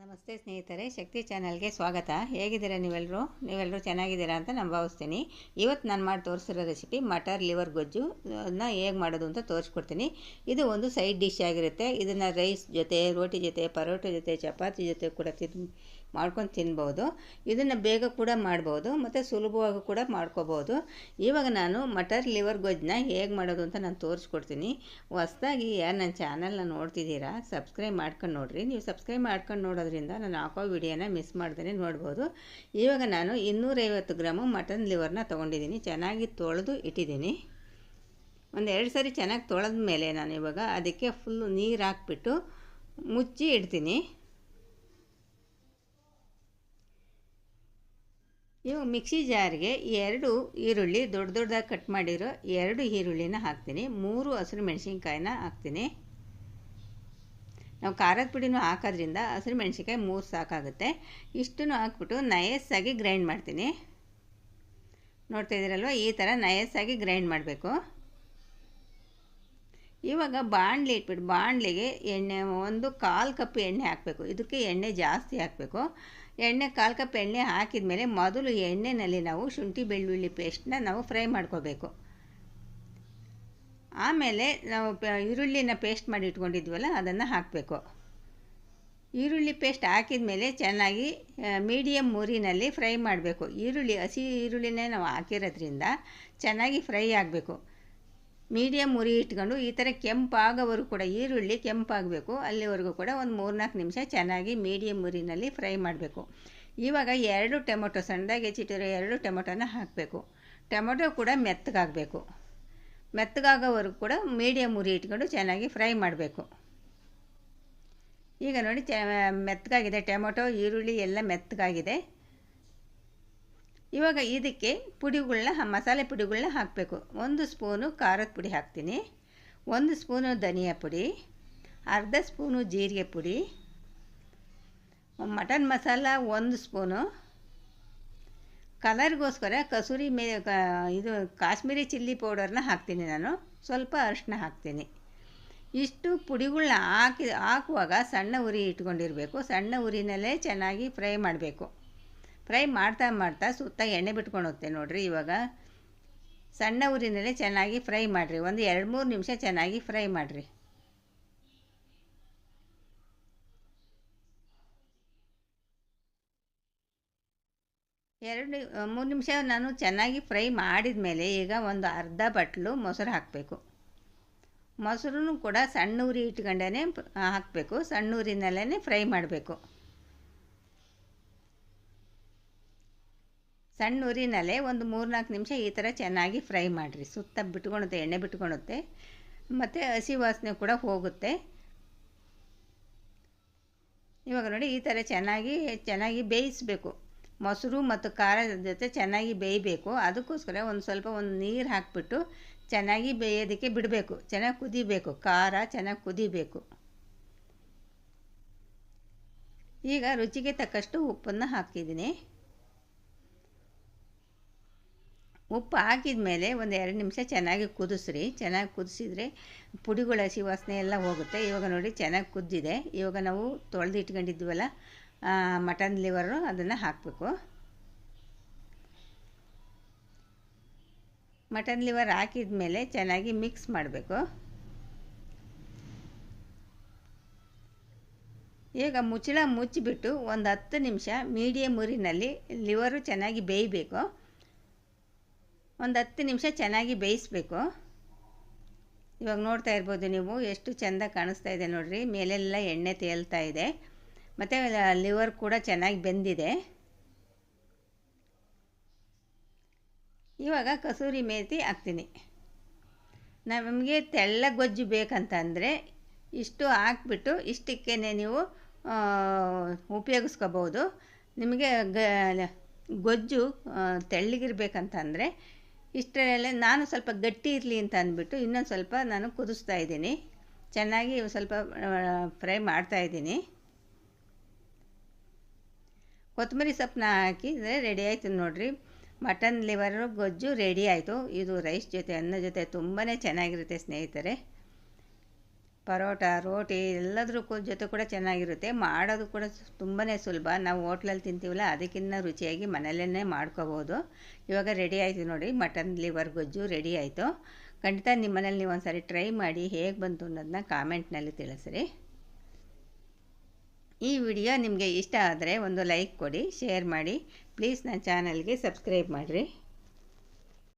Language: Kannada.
ನಮಸ್ತೆ ಸ್ನೇಹಿತರೆ, ಶಕ್ತಿ ಚಾನಲ್ಗೆ ಸ್ವಾಗತ. ಹೇಗಿದ್ದೀರಾ ನೀವೆಲ್ಲರೂ ನೀವೆಲ್ಲರೂ ಚೆನ್ನಾಗಿದ್ದೀರಾ ಅಂತ ನಾನು ಭಾವಿಸ್ತೀನಿ. ಇವತ್ತು ನಾನು ಮಾಡಿ ತೋರಿಸಿರೋ ರೆಸಿಪಿ ಮಟರ್ ಲಿವರ್ ಗೊಜ್ಜು ಅದನ್ನ ಹೇಗೆ ಮಾಡೋದು ಅಂತ ತೋರಿಸ್ಕೊಡ್ತೀನಿ. ಇದು ಒಂದು ಸೈಡ್ ಡಿಶ್ ಆಗಿರುತ್ತೆ. ಇದನ್ನು ರೈಸ್ ಜೊತೆ, ರೋಟಿ ಜೊತೆ, ಪರೋಟ ಜೊತೆ, ಚಪಾತಿ ಜೊತೆ ಕೂಡ ತಿನ್, ಮಾಡ್ಕೊಂಡು ತಿನ್ಬೋದು. ಇದನ್ನು ಬೇಗ ಕೂಡ ಮಾಡ್ಬೋದು ಮತ್ತು ಸುಲಭವಾಗಿ ಕೂಡ ಮಾಡ್ಕೋಬೋದು. ಇವಾಗ ನಾನು ಮಟರ್ ಲಿವರ್ ಗೊಜ್ಜನ್ನ ಹೇಗೆ ಮಾಡೋದು ಅಂತ ನಾನು ತೋರಿಸ್ಕೊಡ್ತೀನಿ. ಹೊಸ್ದಾಗಿ ಯಾರು ನನ್ನ ಚಾನಲ್ನ ನೋಡ್ತಿದ್ದೀರಾ ಸಬ್ಸ್ಕ್ರೈಬ್ ಮಾಡ್ಕೊಂಡು ನೋಡಿರಿ. ನೀವು ಸಬ್ಸ್ಕ್ರೈಬ್ ಮಾಡ್ಕೊಂಡು ನೋಡೋದ್ರಿಂದ ನಾನು ಹಾಕೋ ವಿಡಿಯೋನ ಮಿಸ್ ಮಾಡ್ದೇ ನೋಡ್ಬೋದು. ಇವಾಗ ನಾನು ಇನ್ನೂರೈವತ್ತು ಗ್ರಾಮು ಮಟನ್ ಲಿವರ್ನ ತೊಗೊಂಡಿದ್ದೀನಿ. ಚೆನ್ನಾಗಿ ತೊಳೆದು ಇಟ್ಟಿದ್ದೀನಿ. ಒಂದು ಎರಡು ಸರಿ ಚೆನ್ನಾಗಿ ತೊಳೆದ ಮೇಲೆ ನಾನು ಇವಾಗ ಅದಕ್ಕೆ ಫುಲ್ಲು ನೀರು ಹಾಕ್ಬಿಟ್ಟು ಮುಚ್ಚಿ ಇಡ್ತೀನಿ. ಇವಾಗ ಮಿಕ್ಸಿ ಜಾರಿಗೆ ಎರಡು ಈರುಳ್ಳಿ, ದೊಡ್ಡ ದೊಡ್ಡದಾಗಿ ಕಟ್ ಮಾಡಿರೋ ಎರಡು ಈರುಳ್ಳಿನ ಹಾಕ್ತೀನಿ. ಮೂರು ಹಸಿರು ಮೆಣಸಿನ್ಕಾಯಿನ ಹಾಕ್ತೀನಿ. ನಾವು ಖಾರದ ಪುಡಿನೂ ಹಾಕೋದ್ರಿಂದ ಹಸಿರು ಮೆಣಸಿನ್ಕಾಯಿ ಮೂರು ಸಾಕಾಗುತ್ತೆ. ಇಷ್ಟನ್ನು ಹಾಕ್ಬಿಟ್ಟು ನಯಸ್ಸಾಗಿ ಗ್ರೈಂಡ್ ಮಾಡ್ತೀನಿ. ನೋಡ್ತಾ ಇದ್ದೀರಲ್ವ? ಈ ಥರ ನಯಸ್ಸಾಗಿ ಗ್ರೈಂಡ್ ಮಾಡಬೇಕು. ಇವಾಗ ಬಾಣಲಿ ಇಟ್ಬಿಟ್ಟು ಬಾಣಲೆಗೆ ಎಣ್ಣೆ, ಒಂದು ಕಾಲು ಕಪ್ ಎಣ್ಣೆ ಹಾಕಬೇಕು. ಇದಕ್ಕೆ ಎಣ್ಣೆ ಜಾಸ್ತಿ ಹಾಕಬೇಕು. ಎಣ್ಣೆ, ಕಾಲು ಕಪ್ ಎಣ್ಣೆ ಹಾಕಿದ ಮೇಲೆ ಮೊದಲು ಎಣ್ಣೆಯಲ್ಲಿ ನಾವು ಶುಂಠಿ, ಬೆಳ್ಳುಳ್ಳಿ ಪೇಸ್ಟ್ನ ನಾವು ಫ್ರೈ ಮಾಡ್ಕೋಬೇಕು. ಆಮೇಲೆ ನಾವು ಈರುಳ್ಳಿನ ಪೇಸ್ಟ್ ಮಾಡಿ ಇಟ್ಕೊಂಡಿದ್ವಲ್ಲ, ಅದನ್ನು ಹಾಕಬೇಕು. ಈರುಳ್ಳಿ ಪೇಸ್ಟ್ ಹಾಕಿದ ಮೇಲೆ ಚೆನ್ನಾಗಿ ಮೀಡಿಯಮ್ ಮುರಿನಲ್ಲಿ ಫ್ರೈ ಮಾಡಬೇಕು. ಈರುಳ್ಳಿ, ಹಸಿ ಈರುಳ್ಳಿನೇ ನಾವು ಹಾಕಿರೋದ್ರಿಂದ ಚೆನ್ನಾಗಿ ಫ್ರೈ ಆಗಬೇಕು. ಮೀಡಿಯಮ್ ಉರಿ ಇಟ್ಕೊಂಡು, ಈ ಥರ ಕೆಂಪಾಗೋವರೆಗೂ ಕೂಡ ಈರುಳ್ಳಿ ಕೆಂಪಾಗಬೇಕು. ಅಲ್ಲಿವರೆಗೂ ಕೂಡ ಒಂದು ಮೂರ್ನಾಲ್ಕು ನಿಮಿಷ ಚೆನ್ನಾಗಿ ಮೀಡಿಯಮ್ ಉರಿನಲ್ಲಿ ಫ್ರೈ ಮಾಡಬೇಕು. ಇವಾಗ ಎರಡು ಟೊಮೊಟೊ, ಸಣ್ಣದಾಗಿ ಹೆಚ್ಚಿಟ್ಟಿರೋ ಎರಡು ಟೊಮೊಟೊನ ಹಾಕಬೇಕು. ಟೊಮೊಟೊ ಕೂಡ ಮೆತ್ತಗಾಗಬೇಕು. ಮೆತ್ತಗಾಗೋವರೆಗೂ ಕೂಡ ಮೀಡಿಯಮ್ ಉರಿ ಇಟ್ಕೊಂಡು ಚೆನ್ನಾಗಿ ಫ್ರೈ ಮಾಡಬೇಕು. ಈಗ ನೋಡಿ ಚ, ಮೆತ್ತಗಾಗಿದೆ. ಟೊಮೊಟೊ, ಈರುಳ್ಳಿ ಎಲ್ಲ ಮೆತ್ತಗಾಗಿದೆ. ಇವಾಗ ಇದಕ್ಕೆ ಪುಡಿಗಳನ್ನ ಮಸಾಲೆ ಪುಡಿಗಳನ್ನ ಹಾಕಬೇಕು. ಒಂದು ಸ್ಪೂನು ಖಾರದ ಪುಡಿ ಹಾಕ್ತೀನಿ. ಒಂದು ಸ್ಪೂನು ಧನಿಯಾ ಪುಡಿ, ಅರ್ಧ ಸ್ಪೂನು ಜೀರಿಗೆ ಪುಡಿ, ಮಟನ್ ಮಸಾಲ ಒಂದು ಸ್ಪೂನು ಕಲರ್ಗೋಸ್ಕರ ಕಸೂರಿ ಮೇ ಇದು ಕಾಶ್ಮೀರಿ ಚಿಲ್ಲಿ ಪೌಡರ್ನ ಹಾಕ್ತೀನಿ ನಾನು. ಸ್ವಲ್ಪ ಅರಿಶಿನ ಹಾಕ್ತೀನಿ. ಇಷ್ಟು ಪುಡಿಗಳನ್ನ ಹಾಕಿ, ಹಾಕುವಾಗ ಸಣ್ಣ ಉರಿ ಇಟ್ಕೊಂಡಿರಬೇಕು. ಸಣ್ಣ ಉರಿನಲ್ಲೇ ಚೆನ್ನಾಗಿ ಫ್ರೈ ಮಾಡಬೇಕು. ಫ್ರೈ ಮಾಡ್ತಾ ಮಾಡ್ತಾ ಸುತ್ತ ಎಣ್ಣೆ ಬಿಟ್ಕೊಂಡು ಹೋಗ್ತೇನೆ ನೋಡಿರಿ ಇವಾಗ. ಸಣ್ಣ ಉರಿನಲ್ಲೇ ಚೆನ್ನಾಗಿ ಫ್ರೈ ಮಾಡಿರಿ. ಒಂದು ಎರಡು ಮೂರು ನಿಮಿಷ ಚೆನ್ನಾಗಿ ಫ್ರೈ ಮಾಡಿರಿ. ಎರಡು ಮೂರು ನಿಮಿಷ ನಾನು ಚೆನ್ನಾಗಿ ಫ್ರೈ ಮಾಡಿದ ಮೇಲೆ ಈಗ ಒಂದು ಅರ್ಧ ಬಟ್ಲು ಮೊಸರು ಹಾಕಬೇಕು. ಮೊಸರು ಕೂಡ ಸಣ್ಣ ಉರಿ ಇಟ್ಕೊಂಡೇ ಹಾಕಬೇಕು. ಸಣ್ಣ ಊರಿನಲ್ಲೇ ಫ್ರೈ ಮಾಡಬೇಕು. ಸಣ್ಣ ಉರಿನಲ್ಲೇ ಒಂದು ಮೂರ್ನಾಲ್ಕು ನಿಮಿಷ ಈ ಥರ ಚೆನ್ನಾಗಿ ಫ್ರೈ ಮಾಡಿರಿ. ಸುತ್ತ ಬಿಟ್ಕೊಳುತ್ತೆ ಎಣ್ಣೆ ಬಿಟ್ಕೊಳುತ್ತೆ ಮತ್ತು ಹಸಿ ವಾಸನೆ ಕೂಡ ಹೋಗುತ್ತೆ. ಇವಾಗ ನೋಡಿ ಈ ಥರ ಚೆನ್ನಾಗಿ ಚೆನ್ನಾಗಿ ಬೇಯಿಸಬೇಕು. ಮೊಸರು ಮತ್ತು ಖಾರದ ಜೊತೆ ಚೆನ್ನಾಗಿ ಬೇಯಬೇಕು. ಅದಕ್ಕೋಸ್ಕರ ಒಂದು ಸ್ವಲ್ಪ ಒಂದು ನೀರು ಹಾಕಿಬಿಟ್ಟು ಚೆನ್ನಾಗಿ ಬೇಯೋದಕ್ಕೆ ಬಿಡಬೇಕು. ಚೆನ್ನಾಗಿ ಕುದಿಬೇಕು. ಖಾರ ಚೆನ್ನಾಗಿ ಕುದಿಬೇಕು. ಈಗ ರುಚಿಗೆ ತಕ್ಕಷ್ಟು ಉಪ್ಪನ್ನು ಹಾಕಿದ್ದೀನಿ. ಉಪ್ಪು ಹಾಕಿದ ಮೇಲೆ ಒಂದು ಎರಡು ನಿಮಿಷ ಚೆನ್ನಾಗಿ ಕುದಿಸ್ರಿ. ಚೆನ್ನಾಗಿ ಕುದಿಸಿದ್ರೆ ಪುಡಿಗಳ ಹಸಿ ವಾಸನೆ ಎಲ್ಲ ಹೋಗುತ್ತೆ. ಇವಾಗ ನೋಡಿ ಚೆನ್ನಾಗಿ ಕುದ್ದಿದೆ. ಇವಾಗ ನಾವು ತೊಳೆದು ಇಟ್ಕೊಂಡಿದ್ವಲ್ಲ ಮಟನ್ ಲಿವರು ಅದನ್ನು ಹಾಕಬೇಕು. ಮಟನ್ ಲಿವರ್ ಹಾಕಿದ ಮೇಲೆ ಚೆನ್ನಾಗಿ ಮಿಕ್ಸ್ ಮಾಡಬೇಕು. ಈಗ ಮುಚ್ಚಳ ಮುಚ್ಚಿಬಿಟ್ಟು ಒಂದು ಹತ್ತು ನಿಮಿಷ ಮೀಡಿಯಮ್ ಉರಿನಲ್ಲಿ ಲಿವರು ಚೆನ್ನಾಗಿ ಬೇಯಬೇಕು. ಒಂದು ಹತ್ತು ನಿಮಿಷ ಚೆನ್ನಾಗಿ ಬೇಯಿಸ್ಬೇಕು. ಇವಾಗ ನೋಡ್ತಾ ಇರ್ಬೋದು ನೀವು ಎಷ್ಟು ಚೆಂದ ಕಾಣಿಸ್ತಾ ಇದೆ ನೋಡಿರಿ. ಮೇಲೆಲ್ಲ ಎಣ್ಣೆ ತೇಲ್ತಾ ಇದೆ. ಮತ್ತು ಲಿವರ್ ಕೂಡ ಚೆನ್ನಾಗಿ ಬೆಂದಿದೆ. ಇವಾಗ ಕಸೂರಿ ಮೇಥಿ ಹಾಕ್ತೀನಿ. ನಮಗೆ ತೆಳ್ಳ ಗೊಜ್ಜು ಬೇಕಂತಂದರೆ ಇಷ್ಟು ಹಾಕ್ಬಿಟ್ಟು ಇಷ್ಟಕ್ಕೇ ನೀವು ಉಪಯೋಗಿಸ್ಕೋಬೋದು. ನಿಮಗೆ ಗ, ಗೊಜ್ಜು ತೆಳ್ಳಗಿರ್ಬೇಕಂತಂದರೆ ಇಷ್ಟರಲ್ಲ ನಾನು ಸ್ವಲ್ಪ ಗಟ್ಟಿ ಇರಲಿ ಅಂತ ಅಂದ್ಬಿಟ್ಟು ಇನ್ನೊಂದು ಸ್ವಲ್ಪ ನಾನು ಕುದಿಸ್ತಾ ಇದ್ದೀನಿ. ಚೆನ್ನಾಗಿ ಸ್ವಲ್ಪ ಫ್ರೈ ಮಾಡ್ತಾಯಿದ್ದೀನಿ ಕೊತ್ತಂಬರಿ ಸೊಪ್ಪನ್ನ ಹಾಕಿದರೆ ರೆಡಿ ಆಯಿತು ನೋಡಿರಿ. ಮಟನ್ ಲಿವರು ಗೊಜ್ಜು ರೆಡಿ ಆಯಿತು. ಇದು ರೈಸ್ ಜೊತೆ, ಅನ್ನ ಜೊತೆ ತುಂಬಾ ಚೆನ್ನಾಗಿರುತ್ತೆ ಸ್ನೇಹಿತರೆ. ಪರೋಟ, ರೋಟಿ ಎಲ್ಲದ್ರ ಜೊತೆ ಕೂಡ ಚೆನ್ನಾಗಿರುತ್ತೆ. ಮಾಡೋದು ಕೂಡ ತುಂಬಾ ಸುಲಭ. ನಾವು ಹೋಟ್ಲಲ್ಲಿ ತಿಂತೀವಲ್ಲ ಅದಕ್ಕಿಂತ ರುಚಿಯಾಗಿ ಮನೆಯಲ್ಲೇ ಮಾಡ್ಕೋಬೋದು. ಇವಾಗ ರೆಡಿ ಆಯಿತು ನೋಡಿ ಮಟನ್ ಲಿವರ್ ಗೊಜ್ಜು ರೆಡಿ ಆಯಿತು. ಖಂಡಿತ ನಿಮ್ಮ ಮನೇಲಿ ನೀವು ಒಂದ್ಸರಿ ಟ್ರೈ ಮಾಡಿ ಹೇಗೆ ಬಂತು ಅನ್ನೋದನ್ನ ಕಾಮೆಂಟ್ನಲ್ಲಿ ತಿಳಿಸ್ರಿ. ಈ ವಿಡಿಯೋ ನಿಮಗೆ ಇಷ್ಟ ಆದರೆ ಒಂದು ಲೈಕ್ ಕೊಡಿ, ಶೇರ್ ಮಾಡಿ. ಪ್ಲೀಸ್ ನನ್ನ ಚಾನಲ್ಗೆ ಸಬ್ಸ್ಕ್ರೈಬ್ ಮಾಡಿರಿ.